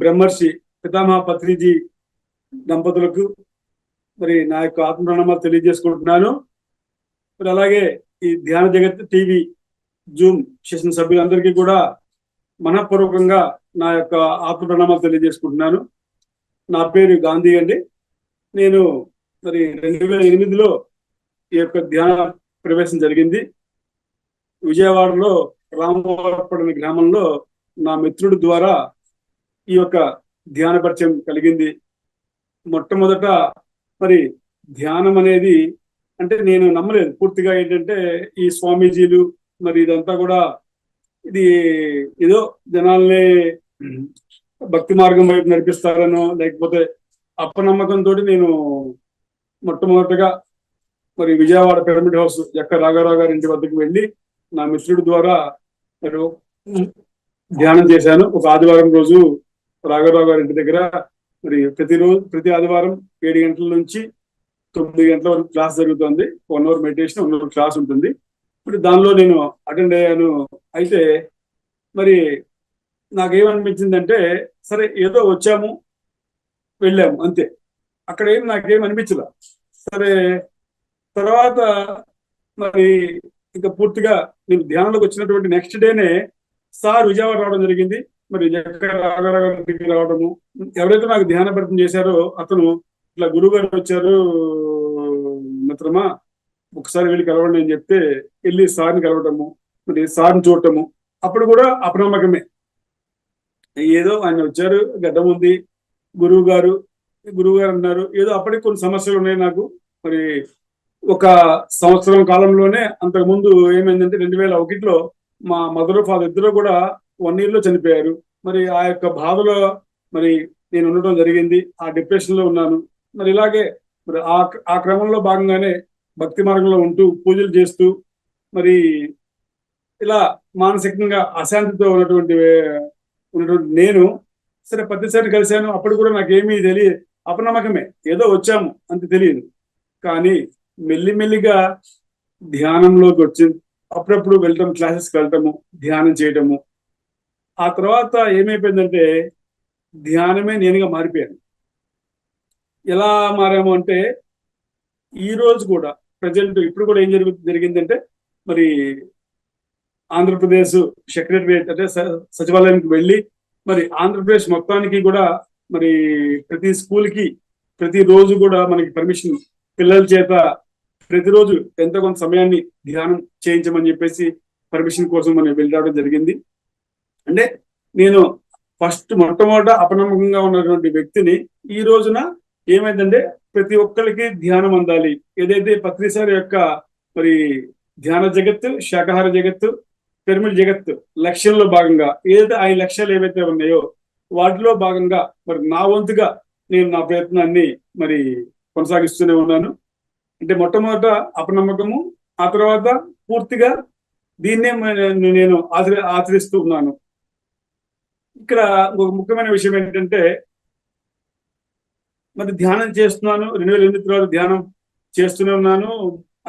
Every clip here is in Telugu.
బ్రహ్మర్షి పితామహ పత్రిజీ దంపతులకు మరి నా యొక్క ఆత్మ ప్రణామాలు తెలియజేసుకుంటున్నాను. మరి అలాగే ఈ ధ్యాన జగత్ టీవీ జూమ్ చేసిన సభ్యులందరికీ కూడా మనఃపూర్వకంగా నా యొక్క ఆత్మ ప్రణామాలు తెలియజేసుకుంటున్నాను. నా పేరు గాంధీ అండి. నేను మరి రెండు వేల ఎనిమిదిలో ఈ యొక్క ధ్యాన ప్రవేశం జరిగింది. విజయవాడలో రామవరపడిన గ్రామంలో నా మిత్రుడి ద్వారా ఈ యొక్క ధ్యాన పరిచయం కలిగింది. మొట్టమొదట మరి ధ్యానం అనేది అంటే నేను నమ్మలేదు. పూర్తిగా ఏంటంటే ఈ స్వామీజీలు మరి ఇదంతా కూడా ఇది ఏదో జనాల్ని భక్తి మార్గం వైపు నడిపిస్తారనో లేకపోతే అప్పనమ్మకంతో నేను మొట్టమొదటగా మరి విజయవాడ పిరమిడ్ హౌస్ ఎక్క రాఘారావు గారి ఇంటి వద్దకు వెళ్ళి నా మిత్రుడి ద్వారా మరి ధ్యానం చేశాను. ఒక ఆదివారం రోజు రాఘవరావు గారి ఇంటి దగ్గర మరి ప్రతిరోజు ప్రతి ఆదివారం ఏడు గంటల నుంచి తొమ్మిది గంటల వరకు క్లాస్ జరుగుతుంది. One hour meditation one hour class ఉంటుంది. ఇప్పుడు దానిలో నేను అటెండ్ అయ్యాను. అయితే మరి నాకేమనిపించిందంటే సరే ఏదో వచ్చాము వెళ్ళాము అంతే. అక్కడ ఏం నాకేం అనిపించలే. సరే తర్వాత మరి ఇంకా పూర్తిగా నేను ధ్యానంలోకి వచ్చినటువంటి నెక్స్ట్ డేనే సార్ విజయవాడ రావడం జరిగింది. మరి రాఘరావుకి రావడము? ఎవరైతే నాకు ధ్యాన పరిచయం చేశారో అతను ఇట్లా గురువు గారు వచ్చారు మిత్రమా ఒకసారి వెళ్ళి కలవండి అని చెప్తే వెళ్ళి సార్ని కలవటము మరి సార్ని చూడటము అప్పుడు కూడా అప్రమకమే ఏదో ఆయన వచ్చారు గడ్డం ఉంది గురువు గారు గురువు గారు అన్నారు ఏదో అప్పటికి కొన్ని సమస్యలు ఉన్నాయి నాకు మరి ఒక సంవత్సరం కాలంలోనే అంతకు ముందు ఏమైందంటే రెండు వేల ఒకటిలో మా మదర్ ఫాదర్ ఇద్దరు కూడా వన్ ఇయర్లో చనిపోయారు. మరి ఆ యొక్క బాధలో మరి నేను ఉండటం జరిగింది. ఆ డిప్రెషన్లో ఉన్నాను. మరి ఇలాగే మరి ఆ ఆ క్రమంలో భాగంగానే భక్తి మార్గంలో ఉంటూ పూజలు చేస్తూ మరి ఇలా మానసికంగా అశాంతితో ఉన్నటువంటి ఉన్నటువంటి నేను సరే ప్రతిసారి కలిశాను. అప్పుడు కూడా నాకేమీ తెలియదు. అపనమ్మకమే. ఏదో వచ్చాము అంత తెలియదు. కానీ మెల్లిమెల్లిగా ధ్యానంలోకి వచ్చి అప్పుడప్పుడు వెళ్ళటం క్లాసెస్కి వెళ్ళటము ధ్యానం చేయటము ఆ తర్వాత ఏమైపోయిందంటే ధ్యానమే నేనుగా మారిపోయాను. ఎలా మారాము అంటే ఈ రోజు కూడా ప్రజెంట్ ఇప్పుడు కూడా ఏం జరుగు జరిగిందంటే మరి ఆంధ్రప్రదేశ్ సెక్రటరియట్ అంటే సచివాలయానికి వెళ్ళి మరి ఆంధ్రప్రదేశ్ మొత్తానికి కూడా మరి ప్రతి స్కూల్కి ప్రతి రోజు కూడా మనకి పర్మిషన్ పిల్లల చేత ప్రతిరోజు ఎంతో కొంత సమయాన్ని ధ్యానం చేయించమని చెప్పేసి పర్మిషన్ కోసం మనం వెళ్ళడం జరిగింది. అంటే నేను ఫస్ట్ మొట్టమొదట అపనమ్మకంగా ఉన్నటువంటి వ్యక్తిని ఈ రోజున ఏమైందంటే ప్రతి ఒక్కరికి ధ్యానం అందాలి. ఏదైతే పత్రిసారి యొక్క మరి ధ్యాన జగత్తు శాకాహార జగత్తు పిరమిడ్ జగత్తు లక్ష్యంలో భాగంగా ఏదైతే ఆయన లక్ష్యాలు ఏవైతే ఉన్నాయో వాటిలో భాగంగా మరి నా వంతుగా నేను నా ప్రయత్నాన్ని మరి కొనసాగిస్తూనే ఉన్నాను. అంటే మొట్టమొదట అపనమ్మకము ఆ తర్వాత పూర్తిగా దీన్నే నేను ఆచరి ఆచరిస్తూ ఉన్నాను. ఇక్కడ ఒక ముఖ్యమైన విషయం ఏంటంటే మరి ధ్యానం చేస్తున్నాను రెండు వేల ఎనిమిది తర్వాత ధ్యానం చేస్తూనే ఉన్నాను.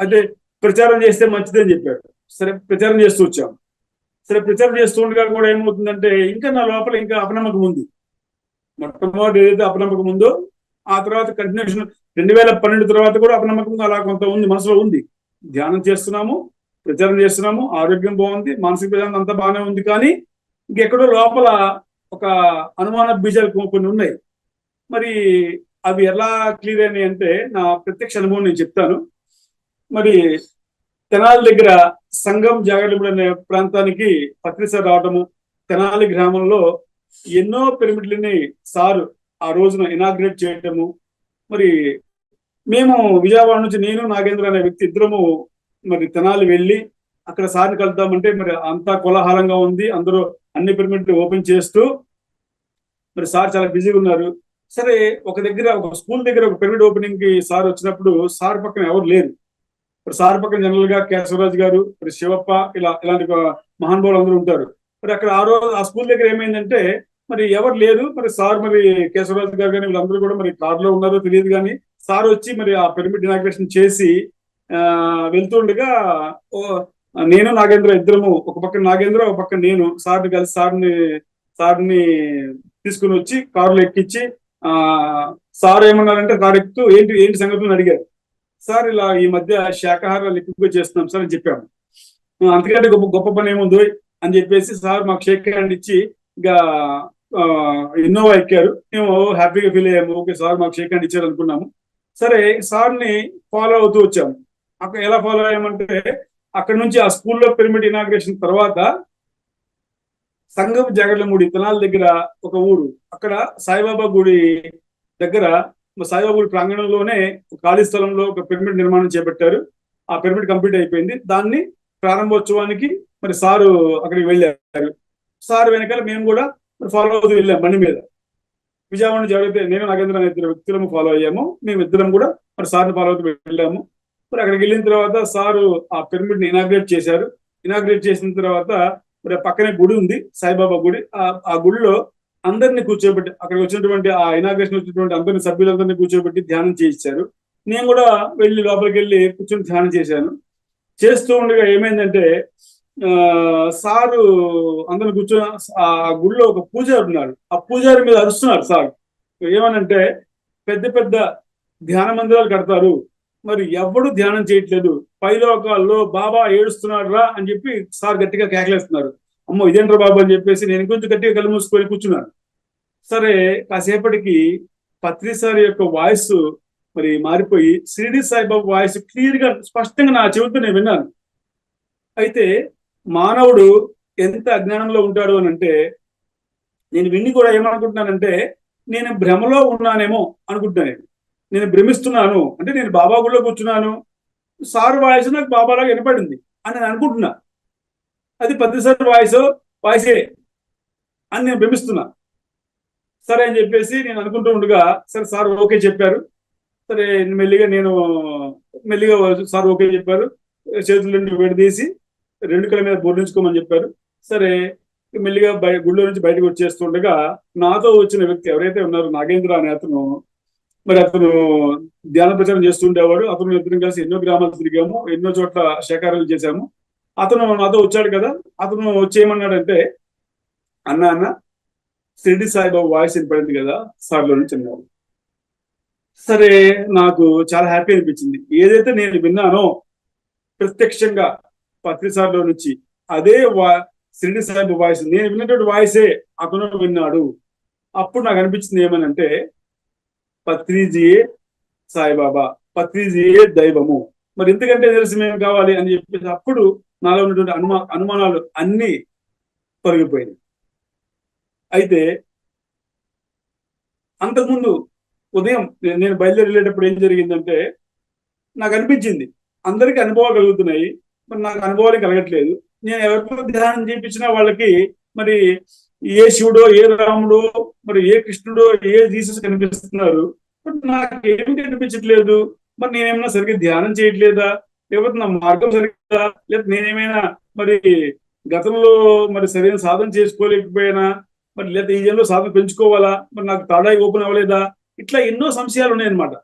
అంటే ప్రచారం చేస్తే మంచిదని చెప్పాడు సరే ప్రచారం చేస్తూ వచ్చాము సరే ప్రచారం చేస్తూ ఉండగా కూడా ఏమవుతుందంటే ఇంకా నా లోపల ఇంకా అపనమ్మకం ఉంది. మొట్టమొదటి ఏదైతే అపనమ్మకం ఉందో ఆ తర్వాత కంటిన్యూషన్ రెండు వేల పన్నెండు తర్వాత కూడా అపనమ్మకం అలా కొంత ఉంది మనసులో ఉంది. ధ్యానం చేస్తున్నాము ప్రచారం చేస్తున్నాము ఆరోగ్యం బాగుంది మానసిక ప్రచారం అంతా బాగానే ఉంది కానీ ఇంకెక్కడో లోపల ఒక అనుమాన బీజాలు కొన్ని ఉన్నాయి. మరి అవి ఎలా క్లియర్ అయినాయి అంటే నా ప్రత్యక్ష అనుభవం నేను చెప్తాను. మరి తెనాలి దగ్గర సంఘం జాగర్లపూడి అనే ప్రాంతానికి పత్రిస రావడము తెనాలి గ్రామంలో ఎన్నో పిరమిడ్లని సారు ఆ రోజున ఇనాగ్రేట్ చేయటము మరి మేము విజయవాడ నుంచి నేను నాగేంద్ర అనే వ్యక్తి ఇద్దరము మరి తెనాలి వెళ్ళి అక్కడ సార్ని కలుద్దామంటే మరి అంతా కోలాహలంగా ఉంది. అందరూ అన్ని పిరమిడ్ ఓపెన్ చేస్తూ మరి సార్ చాలా బిజీగా ఉన్నారు. సరే ఒక దగ్గర ఒక స్కూల్ దగ్గర ఒక పిరమిడ్ ఓపెనింగ్కి సార్ వచ్చినప్పుడు సార్ పక్కన ఎవరు లేరు. మరి సార్ పక్కన జనరల్గా కేశవరాజు గారు మరి శివప్ప ఇలా ఇలాంటి మహానుభావులు అందరూ ఉంటారు. మరి అక్కడ ఆ రోజు ఆ స్కూల్ దగ్గర ఏమైందంటే మరి ఎవరు లేరు మరి సార్ మరి కేశవరాజు గారు కానీ వీళ్ళందరూ కూడా మరి కారులో ఉన్నారో తెలియదు కానీ సార్ వచ్చి మరి ఆ పిరమిడ్ ఇనాగ్రేషన్ చేసి ఆ వెళ్తుండగా నేను నాగేంద్ర ఇద్దరము ఒక పక్క నాగేంద్ర ఒక పక్క నేను సార్ని కలిసి సార్ని సార్ని తీసుకుని వచ్చి కారులో ఎక్కించి ఆ సార్ ఏమన్నారంటే కారు ఎక్కుతూ ఏంటి ఏంటి సంగతులు? అడిగారు. సార్ ఇలా ఈ మధ్య శాకాహారాలు ఎక్కువగా చేస్తున్నాం సార్ అని చెప్పాము. అంతకంటే గొప్ప గొప్ప పని ఏముందో అని చెప్పేసి సార్ మాకు షేక్ హ్యాండ్ ఇచ్చి ఇక ఆ, ఇన్నోవా ఎక్కారు. మేము హ్యాపీగా ఫీల్ అయ్యాము. ఓకే సార్ మాకు షేక్ హ్యాండ్ ఇచ్చారు అనుకున్నాము. సరే సార్ని ఫాలో అవుతూ వచ్చాము. అక్కడ ఎలా ఫాలో అయ్యామంటే అక్కడ నుంచి ఆ స్కూల్లో పిరమిడ్ ఇనాగ్రేషన్ తర్వాత సంగం జగడ్లమూడి తెనాల దగ్గర ఒక ఊరు అక్కడ సాయిబాబా గుడి దగ్గర సాయిబాబా గుడి ప్రాంగణంలోనే ఒక ఖాళీ స్థలంలో ఒక పిరమిడ్ నిర్మాణం చేపట్టారు. ఆ పిరమిడ్ కంప్లీట్ అయిపోయింది. దాన్ని ప్రారంభోత్సవానికి మరి సారు అక్కడికి వెళ్ళారు. సార్ వెనకాల మేము కూడా మరి ఫాలో అవుతూ వెళ్ళాం బండి మీద. విజయవాడ నుంచి ఎవరైతే నేను నాగేంద్ర అనే ఇద్దరు వ్యక్తులము ఫాలో అయ్యాము. మేము ఇద్దరం కూడా మరి సార్ని ఫాలో అవుతూ వెళ్ళాము. మరి అక్కడికి వెళ్ళిన తర్వాత సారు ఆ పిరమిడ్ని ఇనాగ్రేట్ చేశారు. ఇనాగ్రేట్ చేసిన తర్వాత మరి పక్కనే గుడి ఉంది సాయిబాబా గుడి. ఆ గుడిలో అందరిని కూర్చోబెట్టి అక్కడికి వచ్చినటువంటి ఆ ఇనాగ్రేషన్ వచ్చినటువంటి అందరిని సభ్యులందరినీ కూర్చోబెట్టి ధ్యానం చేయించారు. నేను కూడా వెళ్ళి లోపలికి వెళ్ళి కూర్చొని ధ్యానం చేశాను. చేస్తూ ఉండగా ఏమైందంటే ఆ సారు అందరిని కూర్చొని ఆ గుడిలో ఒక పూజారి ఉన్నాడు. ఆ పూజారి మీద అరుస్తున్నారు సార్. ఏమనంటే పెద్ద పెద్ద ధ్యాన మందిరాలు కడతారు. మరి ఎవడు ధ్యానం చేయట్లేదు? పైలోకాల్లో బాబా ఏడుస్తున్నాడు రా అని చెప్పి సార్ గట్టిగా కేకలేస్తున్నారు. అమ్మో ఇదేంట్రా బాబు అని చెప్పేసి నేను కొంచెం గట్టిగా కళ్ళు మూసుకొని కూర్చున్నాను. సరే కాసేపటికి పత్రి సార్ యొక్క వాయిస్ మరి మారిపోయి షిరిడి సాయిబాబు వాయిస్ క్లియర్గా స్పష్టంగా నా చెవితో నేను విన్నాను. అయితే మానవుడు ఎంత అజ్ఞానంలో ఉంటాడు అని అంటే నేను విన్ని కూడా ఏమనుకుంటున్నానంటే నేను భ్రమలో ఉన్నానేమో అనుకుంటున్నాను నేను భ్రమిస్తున్నాను అంటే నేను బాబా గుడిలో కూర్చున్నాను సార్ వాయిస్ నాకు బాబాలాగా వినపడింది అని నేను అనుకుంటున్నా. అది పత్రిసారి వాయిస్ వాయిసే అని నేను భ్రమిస్తున్నా. సరే అని చెప్పేసి నేను అనుకుంటూ ఉండగా సరే సార్ ఓకే చెప్పారు. సరే మెల్లిగా నేను మెల్లిగా సార్ ఓకే చెప్పారు. చేతులు రెండు విడదీసి రెండు కళ్ళ మీద బోర్డించుకోమని చెప్పారు. సరే మెల్లిగా బయ గుడిలో నుంచి బయటకు వచ్చేస్తుండగా నాతో వచ్చిన వ్యక్తి ఎవరైతే ఉన్నారో నాగేంద్ర అనే అతను మరి అతను ధ్యాన ప్రచారం చేస్తుండేవాడు. అతను ఇద్దరం కలిసి ఎన్నో గ్రామాలు తిరిగాము ఎన్నో చోట్ల శేఖరాలు చేశాము. అతను నాతో వచ్చాడు కదా అతను వచ్చేయమన్నాడంటే అన్న అన్న షిరిడి సాయిబాబు వాయిస్ వినపడింది కదా సార్లో నుంచి అన్నారు సరే నాకు చాలా హ్యాపీ అనిపించింది. ఏదైతే నేను విన్నానో ప్రత్యక్షంగా పత్రిసార్లో నుంచి అదే వా షిరిడి సాయిబాబు వాయిస్ నేను విన్నటువంటి వాయిసే అతను విన్నాడు. అప్పుడు నాకు అనిపించింది ఏమనంటే పత్రిజీయే సాయిబాబా పత్రిజీయే దైవము. మరి ఇంతకంటే తెలిసి మేము కావాలి అని చెప్పేసి అప్పుడు నాలో ఉన్నటువంటి అనుమా అనుమానాలు అన్ని తొలగిపోయినాయి. అయితే అంతకుముందు ఉదయం నేను బయలుదేరి వెళ్ళేటప్పుడు ఏం జరిగిందంటే నాకు అనిపించింది అందరికీ అనుభవాలు కలుగుతున్నాయి మరి నాకు అనుభవాలు కలగట్లేదు. నేను ఎవరితో ధ్యానం చేయించినా వాళ్ళకి మరి ఏ శివుడో ఏ రాముడో మరి ఏ కృష్ణుడో ఏ జీసస్ కనిపిస్తున్నారు? బట్ నాకు ఏమి కనిపించట్లేదు మరి నేనేమైనా సరిగ్గా ధ్యానం చేయట్లేదా? లేకపోతే నా మార్గం సరిగ్గా లేదా నేనేమైనా మరి గతంలో మరి సరైన సాధన చేసుకోలేకపోయినా? మరి లేదా ఈ జన్లో సాధన పెంచుకోవాలా? మరి నాకు తాడాయి ఓపెన్ అవ్వలేదా? ఇట్లా ఎన్నో సంశయాలు ఉన్నాయన్నమాట.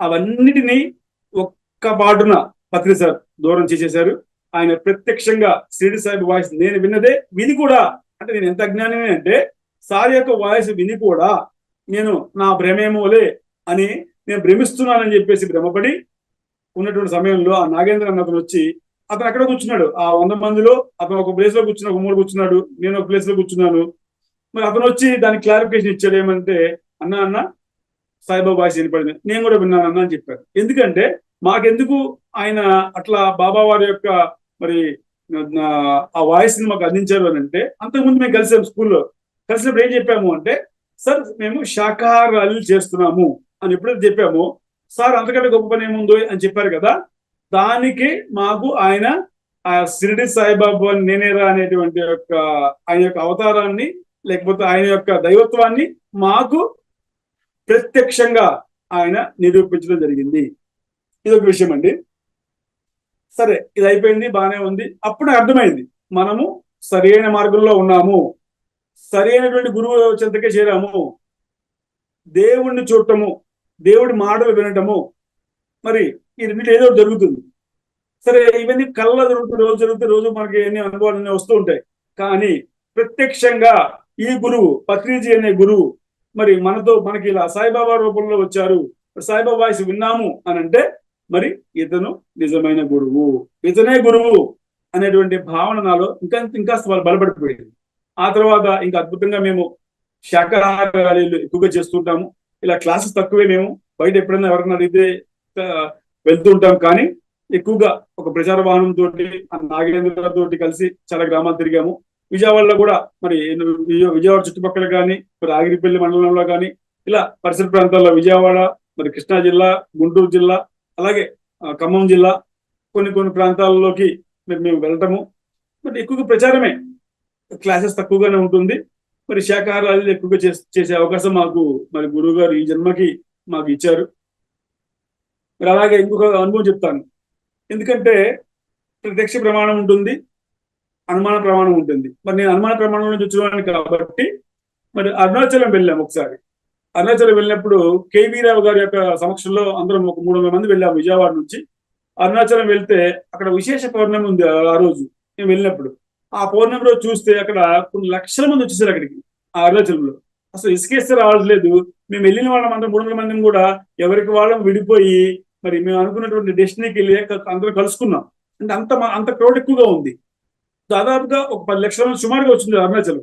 అవన్నిటినీ ఒక్క పాటున పత్రి సార్ దూరం చేసేశారు. ఆయన ప్రత్యక్షంగా షిరిడి సాహిబ్ వాయిస్ నేను విన్నదే విని కూడా అంటే నేను ఎంత అజ్ఞానమే అంటే సార్ యొక్క వాయిస్ విని కూడా నేను నా భ్రమేమోలే అని నేను భ్రమిస్తున్నానని చెప్పేసి భ్రమపడి ఉన్నటువంటి సమయంలో ఆ నాగేంద్ర అన్న అతను వచ్చి అతను అక్కడ కూర్చున్నాడు. ఆ వంద మందిలో అతను ఒక ప్లేస్లో కూర్చున్నా ఒక మూడు కూర్చున్నాడు నేను ఒక ప్లేస్లో కూర్చున్నాను. మరి అతను వచ్చి దానికి క్లారిఫికేషన్ ఇచ్చాడు ఏమంటే అన్న అన్న సాయిబాబా వాయిస్ వినపడింది. నేను కూడా విన్నాను అన్న అని చెప్పారు. ఎందుకంటే మాకెందుకు ఆయన అట్లా బాబా వారి యొక్క మరి ఆ వాయిస్ని మాకు అందించారు అని అంటే అంతకుముందు మేము కలిసాము స్కూల్లో. కలిసినప్పుడు ఏం చెప్పాము అంటే సార్ మేము శాకాహారాలు చేస్తున్నాము అని ఎప్పుడైతే చెప్పాము సార్ అంతకంటే గొప్ప పని ఏముందో? అని చెప్పారు కదా దానికి మాకు ఆయన ఆ షిరిడి సాయిబాబా నేనేరా అనేటువంటి యొక్క ఆయన యొక్క అవతారాన్ని లేకపోతే ఆయన యొక్క దైవత్వాన్ని మాకు ప్రత్యక్షంగా ఆయన నిరూపించడం జరిగింది. ఇది ఒక విషయం అండి సరే ఇది అయిపోయింది బాగానే ఉంది. అప్పుడు అర్థమైంది. మనము సరైన మార్గంలో ఉన్నాము. సరైనటువంటి గురువు చెంతకే చేరాము. దేవుణ్ణి చూడటము దేవుడి మాటలు వినటము. మరి ఈ రెండింటి ఏదో జరుగుతుంది. సరే ఇవన్నీ కళ్ళ జరుగుతుంది రోజు జరుగుతుంది రోజు మనకి ఎన్ని అనుభవాలు వస్తూ ఉంటాయి. కానీ ప్రత్యక్షంగా ఈ గురువు పత్రిజీ అనే గురువు మరి మనతో మనకి ఇలా సాయిబాబా రూపంలో వచ్చారు. సాయిబాబా వాయిస్ విన్నాము అని అంటే మరి ఇతను నిజమైన గురువు. ఇతనే గురువు అనేటువంటి భావన నాలో ఇంకా ఇంకా బలపడిపోయింది. ఆ తర్వాత ఇంకా అద్భుతంగా మేము శాకాహారాలు ఎక్కువగా చేస్తుంటాము. ఇలా క్లాసెస్ తక్కువే మేము. బయట ఎప్పుడైనా ఎవరైనా అడిగితే వెళ్తూ ఉంటాం. కానీ ఎక్కువగా ఒక ప్రచార వాహనం తోటి ఆ నాగేంద్ర తోటి కలిసి చాలా గ్రామాలు తిరిగాము. విజయవాడలో కూడా మరి విజయ- విజయవాడ చుట్టుపక్కల కానీ మరి ఆగిరిపల్లి మండలంలో కానీ ఇలా పరిసర ప్రాంతాల్లో విజయవాడ మరి కృష్ణా జిల్లా గుంటూరు జిల్లా అలాగే ఖమ్మం జిల్లా కొన్ని కొన్ని ప్రాంతాల్లోకి మరి మేము వెళ్ళటము. మరి ఎక్కువగా ప్రచారమే. క్లాసెస్ తక్కువగానే ఉంటుంది. మరి శాఖాహారాలు ఎక్కువగా చేసే అవకాశం మాకు మరి గురువు గారు ఈ జన్మకి మాకు ఇచ్చారు. మరి అలాగే ఇంకొక అనుభవం చెప్తాను. ఎందుకంటే ప్రత్యక్ష ప్రమాణం ఉంటుంది అనుమాన ప్రమాణం ఉంటుంది. మరి నేను అనుమాన ప్రమాణం నుంచి వచ్చిన కాబట్టి మరి అరుణాచలం వెళ్ళాము ఒకసారి. అరుణాచలం వెళ్ళినప్పుడు కేవీ రావు గారి యొక్క సమక్షంలో అందరం ఒక మూడు వందల మంది వెళ్ళాం విజయవాడ నుంచి. అరుణాచలం వెళ్తే అక్కడ విశేష పౌర్ణమి ఉంది ఆ రోజు. నేను వెళ్ళినప్పుడు. ఆ పౌర్ణమి రోజు చూస్తే అక్కడ కొన్ని లక్షల మంది వచ్చేసారు అక్కడికి ఆ అరుణాచలంలో. అసలు ఇసుకేస్తే రావట్లేదు. మేము వెళ్ళిన వాళ్ళం అందరం మూడు వందల మందిని కూడా ఎవరికి వాళ్ళం విడిపోయి మరి మేము అనుకున్నటువంటి డెస్టినీకి వెళ్ళి అందరూ కలుసుకున్నాం. అంటే అంత అంత క్రౌడ్ ఎక్కువగా ఉంది. దాదాపుగా ఒక పది లక్షల మంది సుమారుగా వచ్చింది అరుణాచలం.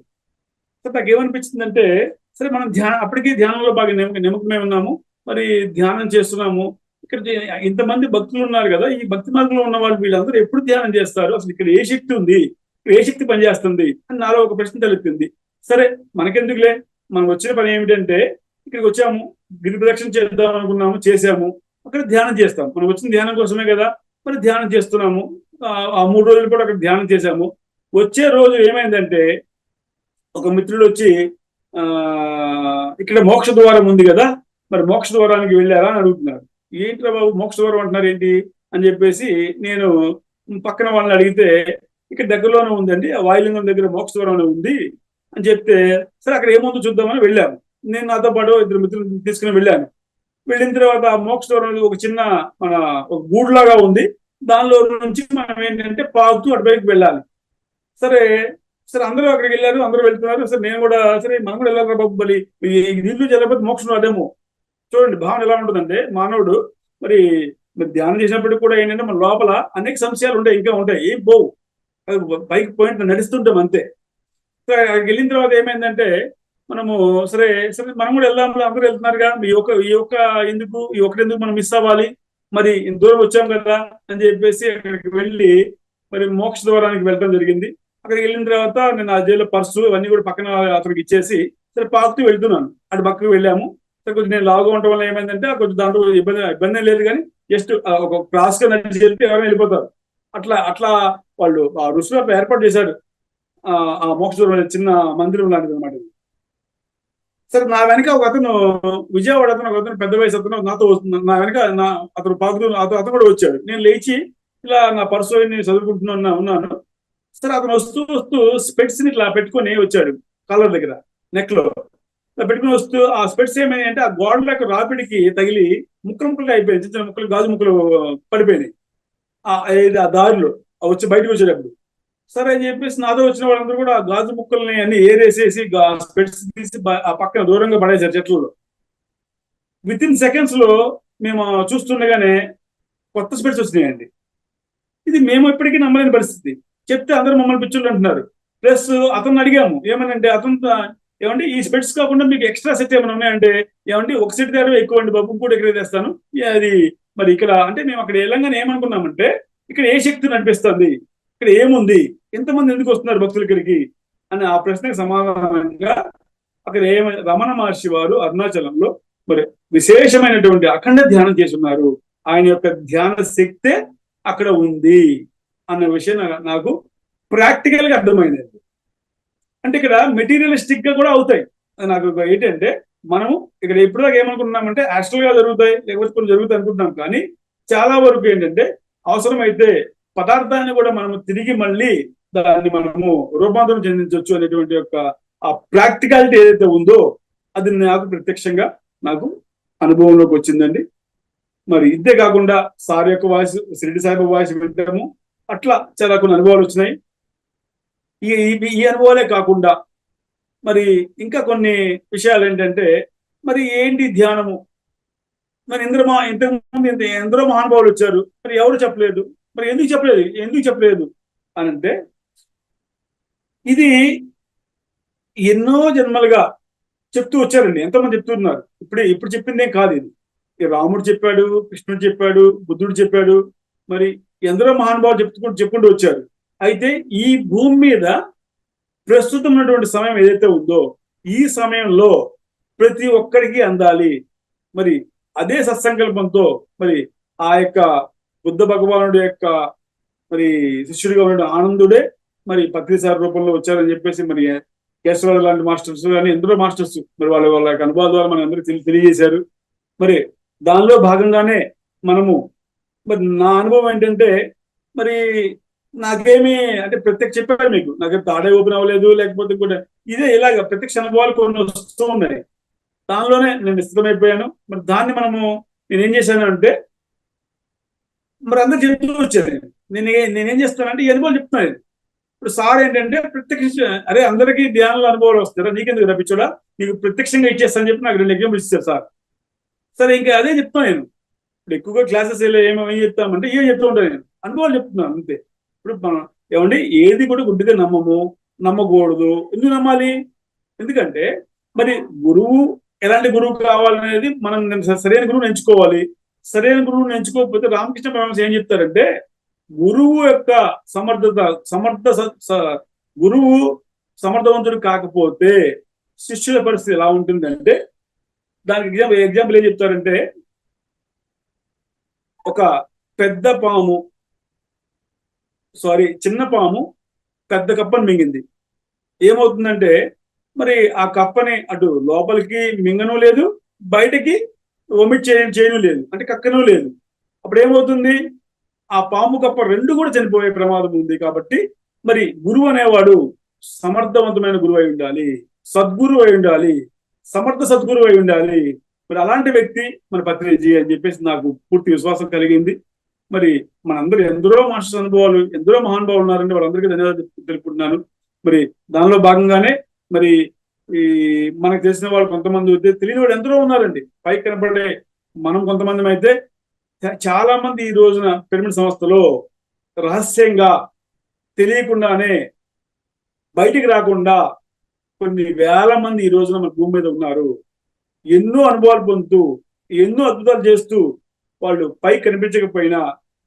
సో నాకు ఏమనిపించిందంటే సరే మనం ధ్యానం అప్పటికీ ధ్యానంలో బాగా నిమ- నిమగ్నమై ఉన్నాము. మరి ధ్యానం చేస్తున్నాము. ఇక్కడ ఇంతమంది భక్తులు ఉన్నారు కదా ఈ భక్తి మార్గంలో ఉన్న వాళ్ళు వీళ్ళందరూ ఎప్పుడు ధ్యానం చేస్తారు? అసలు ఇక్కడ ఏ శక్తి ఉంది? ఏ శక్తి పనిచేస్తుంది? అని నాలో ఒక ప్రశ్న తలెత్తింది. సరే మనకెందుకులే? మనం వచ్చిన పని ఏమిటంటే ఇక్కడికి వచ్చాము గిరి ప్రదక్షిణ చేద్దాం అనుకున్నాము చేసాము అక్కడ ధ్యానం చేస్తాం. మనం వచ్చిన ధ్యానం కోసమే కదా మరి ధ్యానం చేస్తున్నాము. ఆ- ఆ మూడు రోజులు కూడా అక్కడ ధ్యానం చేశాము. వచ్చే రోజు ఏమైందంటే ఒక మిత్రుడు వచ్చి ఇక్కడ మోక్ష ద్వారం ఉంది కదా మరి మోక్ష ద్వారానికి వెళ్ళారా అని అడుగుతున్నారు. ఏంట్రా బాబు మోక్ష ద్వారం అంటున్నారు ఏంటి అని చెప్పేసి నేను పక్కన వాళ్ళని అడిగితే ఇక్కడ దగ్గరలోనే ఉందండి ఆ వాయులింగం దగ్గర మోక్ష ద్వారం ఉంది అని చెప్తే సరే అక్కడ ఏముందో చూద్దామని వెళ్ళాము. నేను నాతో పాటు ఇద్దరు మిత్రులు తీసుకుని వెళ్ళాను. వెళ్ళిన తర్వాత ఆ మోక్ష ద్వారం ఒక చిన్న మన ఒక గూడులాగా ఉంది. దానిలో నుంచి మనం ఏంటంటే పాగుతూ అటువైపు వెళ్ళాలి. సరే సరే అందరూ అక్కడికి వెళ్ళారు అందరూ వెళ్తున్నారు. సరే నేను కూడా సరే మనం కూడా వెళ్ళాలి బాబు బలి. ఈ నీళ్ళు జలపతి మోక్షం అదేమో. చూడండి భావన ఎలా ఉంటుందంటే మానవుడు మరి ధ్యానం చేసినప్పటికి కూడా ఏంటంటే మన లోపల అనేక సంశయాలు ఉంటాయి ఇంకా ఉంటాయి. ఏం పోవు. అది పైకి పాయింట్ నడుస్తుంటాం అంతే. సరే అక్కడికి వెళ్ళిన తర్వాత ఏమైందంటే మనము సరే సరే మనం కూడా వెళ్దాం అందరూ వెళ్తున్నారుగా. ఈ యొక్క ఈ యొక్క ఎందుకు ఈ ఒకటి ఎందుకు మనం మిస్ అవ్వాలి? మరి ఇంత దూరం వచ్చాం కదా అని చెప్పేసి అక్కడికి వెళ్ళి మరి మోక్ష ద్వారానికి వెళ్ళడం జరిగింది. అక్కడికి వెళ్ళిన తర్వాత నేను ఆ జైల్లో పర్సు అవన్నీ కూడా పక్కన అతనికి ఇచ్చేసి సరే పాకుతూ వెళ్తున్నాను. అటు పక్కకు వెళ్ళాము. సరే కొంచెం నేను లావుగా ఉండటం వల్ల ఏమైందంటే కొంచెం దాంట్లో ఇబ్బంది ఇబ్బంది లేదు కానీ జస్ట్ ఒక క్రాస్గా నడిచి వెళ్తే ఎవరైనా వెళ్ళిపోతారు. అట్లా అట్లా వాళ్ళు ఆ రుసులు ఏర్పాటు చేశారు ఆ ఆ మోక్ష చిన్న మందిరం లాంటిది అనమాట సరే నా వెనక ఒక అతను విజయవాడ అతను ఒక అతను పెద్ద వయసు అతను నాతో వస్తున్నాను నా వెనక నా అతను పాకుతూ అతను అతను కూడా వచ్చాడు. నేను లేచి ఇలా నా పర్సు నేను చదువుకుంటున్నా ఉన్నాను. సరే అతను వస్తూ వస్తూ స్పెట్స్ని ఇట్లా పెట్టుకొని వచ్చాడు కాలర్ దగ్గర నెక్లో. ఇలా పెట్టుకుని వస్తూ ఆ స్పెట్స్ ఏమైనా అంటే ఆ గోడలకు రాపిడికి తగిలి ముక్కలు ముక్కలుగా అయిపోయింది చిన్న చిన్న ముక్కలు గాజు ముక్కలు పడిపోయినాయి. ఆ ఆ దారిలో వచ్చి బయటకు వచ్చేటప్పుడు. సరే అని చెప్పేసి నాతో వచ్చిన వాళ్ళందరూ కూడా ఆ గాజు ముక్కల్ని అన్ని ఏరేసేసి స్పెట్స్ తీసి ఆ పక్కన దూరంగా పడేశారు చెట్లలో. విత్ ఇన్ సెకండ్స్లో మేము చూస్తుండగానే కొత్త స్పెట్స్ వచ్చినాయండి. ఇది మేము ఇప్పటికీ నమ్మలేని పరిస్థితి. చెప్తే అందరూ మమ్మల్ని పిచ్చులు అంటున్నారు. ప్లస్ అతను అడిగాము ఏమనంటే అతను ఏమంటే ఈ స్పెట్స్ కాకుండా మీకు ఎక్స్ట్రా సెట్ ఏమైనా ఉన్నాయంటే ఏమంటే ఒక సెట్ దగ్గర ఎక్కువ అండి బాబు కూడా ఎక్కడ తెస్తాను అది మరి ఇక్కడ అంటే మేము అక్కడ వెళ్ళంగానే ఏమనుకున్నామంటే ఇక్కడ ఏ శక్తి నడిపిస్తుంది ఇక్కడ ఏముంది? ఎంతమంది ఎందుకు వస్తున్నారు భక్తులు ఇక్కడికి? అని ఆ ప్రశ్నకు సమాధానంగా అక్కడ ఏమ రమణ మహర్షి వారు అరుణాచలంలో మరి విశేషమైనటువంటి అఖండ ధ్యానం చేసి ఉన్నారు ఆయన యొక్క ధ్యాన శక్తే అక్కడ ఉంది. అన్న విషయం నాకు ప్రాక్టికల్గా అర్థమైంది. అంటే ఇక్కడ మెటీరియలిస్టిక్గా కూడా అవుతాయి. నాకు ఏంటంటే మనము ఇక్కడ ఇప్పటిదాకా ఏమనుకుంటున్నామంటే యాక్చువల్గా జరుగుతాయి లేకపోతే కొన్ని జరుగుతాయి అనుకుంటున్నాం. కానీ చాలా వరకు ఏంటంటే అవసరమైతే పదార్థాన్ని కూడా మనము తిరిగి మళ్ళీ దాన్ని మనము రూపాంతరం చెందించవచ్చు అనేటువంటి యొక్క ఆ ప్రాక్టికాలిటీ ఏదైతే ఉందో అది నాకు ప్రత్యక్షంగా నాకు అనుభవంలోకి వచ్చిందండి. మరి ఇదే కాకుండా సార్ యొక్క వాయిస్ శిరిడి సాహిబ్ వాయిస్ వింటాము. అట్లా చాలా కొన్ని అనుభవాలు వచ్చినాయి. ఈ ఈ- అనుభవాలే కాకుండా మరి ఇంకా కొన్ని విషయాలు ఏంటంటే మరి ఏంటి ధ్యానము? మరి ఇంద్రమా ఇంతకుముందు ఇంత ఎందరో మహానుభావులు వచ్చారు మరి ఎవరు చెప్పలేదు? మరి ఎందుకు చెప్పలేదు? ఎందుకు చెప్పలేదు? అని అంటే ఇది ఎన్నో జన్మలుగా చెప్తూ వచ్చారండి. ఎంతమంది చెప్తున్నారు. ఇప్పుడే ఇప్పుడు చెప్పిందేం కాదు ఇది. రాముడు చెప్పాడు కృష్ణుడు చెప్పాడు బుద్ధుడు చెప్పాడు మరి ఎందరో మహానుభావులు చెప్పుకుంటూ చెప్పుకుంటూ వచ్చారు. అయితే ఈ భూమి మీద ప్రస్తుతం ఉన్నటువంటి సమయం ఏదైతే ఉందో ఈ సమయంలో ప్రతి ఒక్కరికి అందాలి. మరి అదే సత్సంకల్పంతో మరి ఆ యొక్క బుద్ధ భగవానుడి యొక్క మరి శిష్యుడిగా ఉన్న ఆనందుడే మరి పత్రిసారి రూపంలో వచ్చారని చెప్పేసి మరి కేశవరావు లాంటి మాస్టర్స్ కానీ ఎందరో మాస్టర్స్ మరి వాళ్ళ వాళ్ళ యొక్క అనుభవాల ద్వారా మన అందరికీ తెలియజేశారు. మరి దానిలో భాగంగానే మనము మరి నా అనుభవం ఏంటంటే మరి నాకేమి అంటే ప్రత్యక్ష చెప్పాను మీకు నాకు తాడే ఓపెన్ అవ్వలేదు లేకపోతే కూడా ఇదే ఇలాగ ప్రత్యక్ష అనుభవాలు కొన్ని వస్తూ ఉన్నాయి. దానిలోనే నేను నిశ్చితమైపోయాను. మరి దాన్ని మనము నేను ఏం చేశాను అంటే మరి అందరు చెప్తూ వచ్చారు. నేను. నేను నేనేం చేస్తానంటే ఈ అనుభవాలు చెప్తున్నాను ఇప్పుడు సార్ ఏంటంటే ప్రత్యక్ష అరే అందరికీ ధ్యానంలో అనుభవాలు వస్తారా నీకెందుకు రప్పించడా నీకు ప్రత్యక్షంగా ఇచ్చేస్తాను చెప్పి నాకు రెండు ఎగ్జాంపుల్ ఇచ్చారు సార్. సరే ఇంకా అదే చెప్తాను నేను. ఇప్పుడు ఎక్కువగా క్లాసెస్ ఏమేమి చెప్తామంటే ఏం చెప్తూ ఉంటాను నేను. అనుభవాలు చెప్తున్నాను అంతే. ఇప్పుడు మనం ఏమండి? ఏది కూడా గుడ్డిగా నమ్మము నమ్మకూడదు. ఎందుకు నమ్మాలి? ఎందుకంటే మరి గురువు ఎలాంటి గురువు కావాలనేది మనం సరైన గురువుని ఎంచుకోవాలి. సరైన గురువుని ఎంచుకోకపోతే రామకృష్ణ పరమహంస ఏం చెప్తారంటే గురువు యొక్క సమర్థత సమర్థ స- గురువు సమర్థవంతుడు కాకపోతే శిష్యుల పరిస్థితి ఎలా ఉంటుందంటే దానికి ఎగ్జాంపుల్ ఎగ్జాంపుల్ ఏం చెప్తారంటే ఒక పెద్ద పాము సారీ చిన్న పాము పెద్ద కప్పని మింగింది. ఏమవుతుందంటే మరి ఆ కప్పని అటు లోపలికి మింగను లేదు బయటకి వమిట్ చేయ చేయను లేదు అంటే కక్కను లేదు. అప్పుడు ఏమవుతుంది ఆ పాము కప్ప రెండు కూడా చనిపోయే ప్రమాదం ఉంది కాబట్టి మరి గురువు అనేవాడు సమర్థవంతమైన గురువు అయి ఉండాలి సద్గురువు అయి ఉండాలి సమర్థ సద్గురువు అయి ఉండాలి మరి అలాంటి వ్యక్తి మన పత్రిజీ అని చెప్పేసి నాకు పూర్తి విశ్వాసం కలిగింది. మరి మనందరూ ఎందరో మాస్టర్స్ అనుభవాలు ఎందరో మహానుభావులు ఉన్నారండి. వాళ్ళందరికీ ధన్యవాదాలు తెలుపుకుంటున్నాను. మరి దానిలో భాగంగానే మరి ఈ మనకు తెలిసిన వాళ్ళు కొంతమంది అయితే తెలియని వాళ్ళు ఎందరో ఉన్నారండి. పైకి కనపడే మనం కొంతమంది అయితే చాలా మంది ఈ రోజున పిరమిడ్ సంస్థలో రహస్యంగా తెలియకుండానే బయటికి రాకుండా కొన్ని వేల మంది ఈ రోజున మన భూమి మీద ఉన్నారు. ఎన్నో అనుభవాలు పొందుతూ ఎన్నో అద్భుతాలు చేస్తూ వాళ్ళు పై కనిపించకపోయినా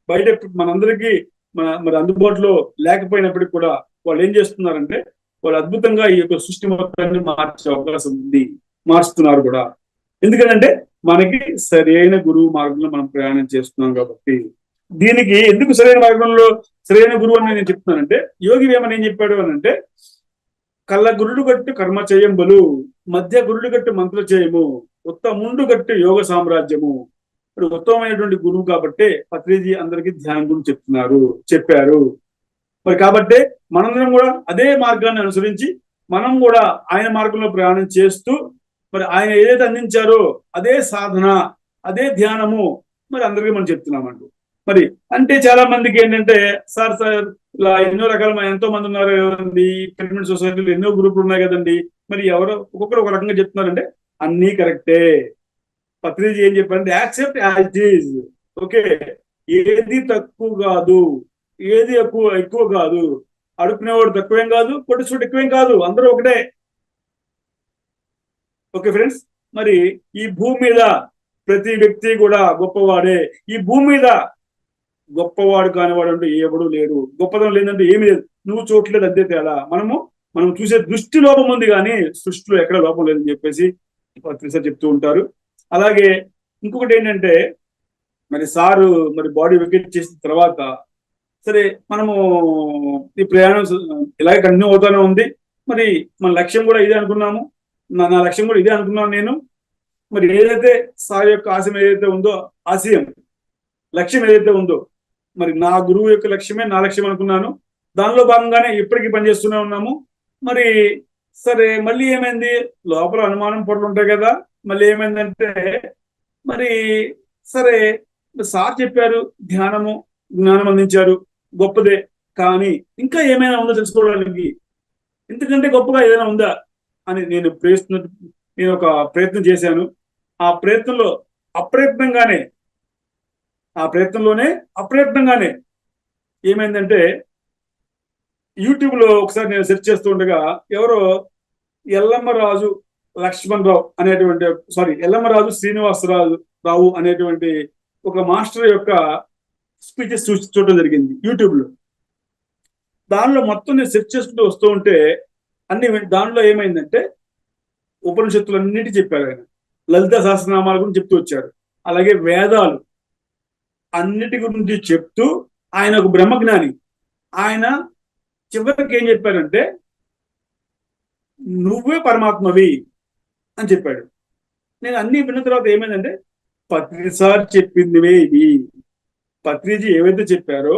బయట మనందరికీ మన మరి అందుబాటులో లేకపోయినప్పటికీ కూడా వాళ్ళు ఏం చేస్తున్నారంటే వాళ్ళు అద్భుతంగా ఈ యొక్క సృష్టి మొత్తాన్ని మార్చే అవకాశం ఉంది మార్చుతున్నారు కూడా. ఎందుకంటే మనకి సరైన గురువు మార్గంలో మనం ప్రయాణం చేస్తున్నాం కాబట్టి. దీనికి ఎందుకు సరైన మార్గంలో సరైన గురువు అని నేను చెప్తున్నానంటే యోగి వేమన్ ఏం చెప్పాడు అని అంటే కళ్ళ గురుడు గట్టు కర్మ చేయంబులు మధ్య గురుడు గట్టు మంత్ర చేయము ఉత్తముండు గట్టు యోగ సామ్రాజ్యము. ఇప్పుడు ఉత్తమమైనటువంటి గురువు కాబట్టి పత్రిజీ అందరికీ ధ్యానం గురించి చెప్తున్నారు చెప్పారు. మరి కాబట్టి మనందరం కూడా అదే మార్గాన్ని అనుసరించి మనం కూడా ఆయన మార్గంలో ప్రయాణం చేస్తూ మరి ఆయన ఏదైతే అందించారో అదే సాధన అదే ధ్యానము మరి అందరికీ మనం చెప్తున్నామండి. మరి అంటే చాలా మందికి ఏంటంటే సార్ సార్ ఇలా ఎన్నో రకాల ఎంతో మంది ఉన్నారు కదండి పిరమిడ్ సొసైటీలు ఎన్నో గ్రూపులు ఉన్నాయి కదండి. మరి ఎవరో ఒక్కొక్కరు ఒక రకంగా చెప్తున్నారంటే అన్నీ కరెక్టే పత్రిజీ ఏం చెప్పారంటే యాక్సెప్ట్ యాజ్ ఈజ్ ఓకే. ఏది తక్కువ కాదు. ఏది ఎక్కువ ఎక్కువ కాదు. అడుక్కునేవాడు తక్కువేం కాదు పొట్టిచోటు ఎక్కువేం కాదు. అందరూ ఒకటే. Okay friends. మరి ఈ భూమి మీద ప్రతి వ్యక్తి కూడా గొప్పవాడే. ఈ భూమి మీద గొప్పవాడు కానివాడు అంటూ ఎవడు లేడు. గొప్పతనం లేదంటే ఏమి లేదు. నువ్వు చూడలేదు అంతే తేడా. మనము మనం చూసే దృష్టి లోపం ఉంది కానీ సృష్టిలో ఎక్కడ లోపం లేదని చెప్పేసి ప్రతిసారి చెప్తూ ఉంటారు. అలాగే ఇంకొకటి ఏంటంటే మరి సారు మరి బాడీ వికెట్ చేసిన తర్వాత సరే మనము ఈ ప్రయాణం ఇలాగే కంటిన్యూ అవుతానే ఉంది. మరి మన లక్ష్యం కూడా ఇదే అనుకున్నాము. నా నా లక్ష్యం కూడా ఇదే అనుకున్నాను నేను. మరి ఏదైతే సార్ యొక్క ఆశయం ఏదైతే ఉందో ఆశయం లక్ష్యం ఏదైతే ఉందో మరి నా గురువు యొక్క లక్ష్యమే నా లక్ష్యం అనుకున్నాను. దానిలో భాగంగానే ఇప్పటికీ పనిచేస్తూనే ఉన్నాము. మరి సరే మళ్ళీ ఏమైంది? లోపల అనుమానం పొరలు ఉంటాయి కదా మళ్ళీ ఏమైందంటే మరి సరే సార్ చెప్పారు ధ్యానము జ్ఞానం అందించారు గొప్పదే. కానీ ఇంకా ఏమైనా ఉందో తెలుసుకోవడానికి ఇంతకంటే గొప్పగా ఏదైనా ఉందా అని నేను ప్రయత్న నేను ఒక ప్రయత్నం చేశాను. ఆ ప్రయత్నంలో అప్రయత్నంగానే ఆ ప్రయత్నంలోనే అప్రయత్నంగానే ఏమైందంటే యూట్యూబ్లో ఒకసారి నేను సెర్చ్ చేస్తూ ఉండగా ఎవరో ఎల్లమ్మరాజు లక్ష్మణ్ రావు అనేటువంటి సారీ ఎల్లమ్మరాజు శ్రీనివాసరాజు రావు అనేటువంటి ఒక మాస్టర్ యొక్క స్పీచెస్ చూ చూడటం జరిగింది యూట్యూబ్లో దానిలో మొత్తం నేను సెర్చ్ చేసుకుంటూ వస్తూ ఉంటే అన్ని దానిలో ఏమైందంటే ఉపనిషత్తులన్నిటి చెప్పారు ఆయన. లలిత సహస్రనామాల గురించి చెప్తూ వచ్చారు అలాగే వేదాలు అన్నిటి గురించి చెప్తూ ఆయన ఒక బ్రహ్మజ్ఞాని. ఆయన చివరికి ఏం చెప్పారంటే నువ్వే పరమాత్మవి అని చెప్పాడు. నేను అన్ని విన్న తర్వాత ఏమైందంటే పత్రిసారి చెప్పిందివే ఇది పత్రిజీ ఏవైతే చెప్పారో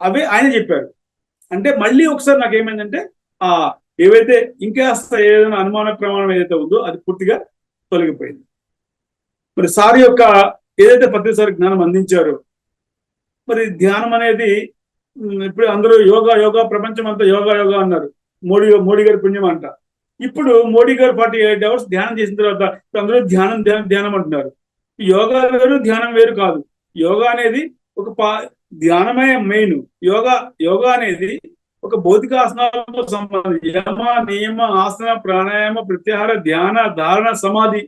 అవే ఆయన చెప్పారు. అంటే మళ్ళీ ఒకసారి నాకు ఏమైందంటే ఆ ఏవైతే ఇంకా ఏదైనా అనుమాన ప్రమాణం ఏదైతే ఉందో అది పూర్తిగా తొలగిపోయింది. మరి సార్ యొక్క ఏదైతే పత్రిసారి జ్ఞానం అందించారో మరి ధ్యానం అనేది ఇప్పుడు అందరూ యోగా యోగా ప్రపంచం అంతా యోగా యోగా అన్నారు. మోడీ మోడీ గారి పుణ్యం అంట. ఇప్పుడు మోడీ గారు ఫార్టీ ఎయిట్ అవర్స్ ధ్యానం చేసిన తర్వాత అందరూ ధ్యానం ధ్యానం ధ్యానం అంటున్నారు. యోగా వేరు ధ్యానం వేరు కాదు. యోగా అనేది ఒక పా ధ్యానమే మెయిన్. యోగా యోగా అనేది ఒక భౌతిక ఆసనాలతో సంబంధం యమ నియమ ఆసన ప్రాణాయామ ప్రత్యాహార ధ్యాన ధారణ సమాధి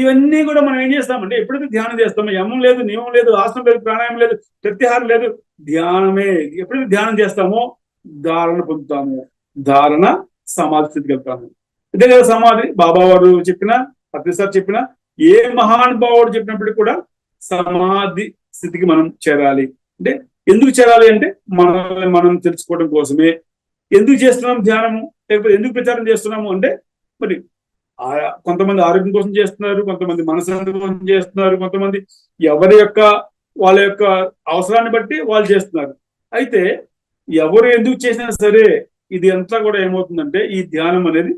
ఇవన్నీ కూడా మనం ఏం చేస్తామంటే ఎప్పుడైతే ధ్యానం చేస్తామో యమం లేదు నియమం లేదు ఆసనం లేదు ప్రాణాయం లేదు ప్రత్యాహారం లేదు ధ్యానమే. ఎప్పుడైతే ధ్యానం చేస్తామో? ధారణ పొందుతాము. ధారణ సమాధి స్థితికి వెళ్తాము. అంతే కదా సమాధి? బాబా వారు చెప్పిన ప్రతిసారి చెప్పిన ఏ మహానుభావుడు చెప్పినప్పటికీ కూడా సమాధి స్థితికి మనం చేరాలి. అంటే ఎందుకు చేరాలి అంటే మనల్ని మనం తెలుసుకోవడం కోసమే. ఎందుకు చేస్తున్నాం ధ్యానము? లేకపోతే ఎందుకు ప్రచారం చేస్తున్నాము అంటే మరి కొంతమంది ఆరోగ్యం కోసం చేస్తున్నారు కొంతమంది మనశ్శాంతి కోసం చేస్తున్నారు కొంతమంది ఎవరి యొక్క వాళ్ళ యొక్క అవసరాన్ని బట్టి వాళ్ళు చేస్తున్నారు. అయితే ఎవరు ఎందుకు చేసినా సరే ఇది అంతా కూడా ఏమవుతుందంటే ఈ ధ్యానం అనేది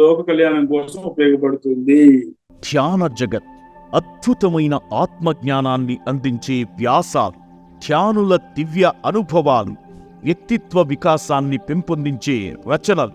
లోక కళ్యాణం కోసం ఉపయోగపడుతుంది. ధ్యాన జగత్ అద్భుతమైన ఆత్మజ్ఞానాన్ని అందించే వ్యాసాలు ధ్యానుల దివ్య అనుభవాలు వ్యక్తిత్వ వికాసాన్ని పెంపొందించే రచనలు.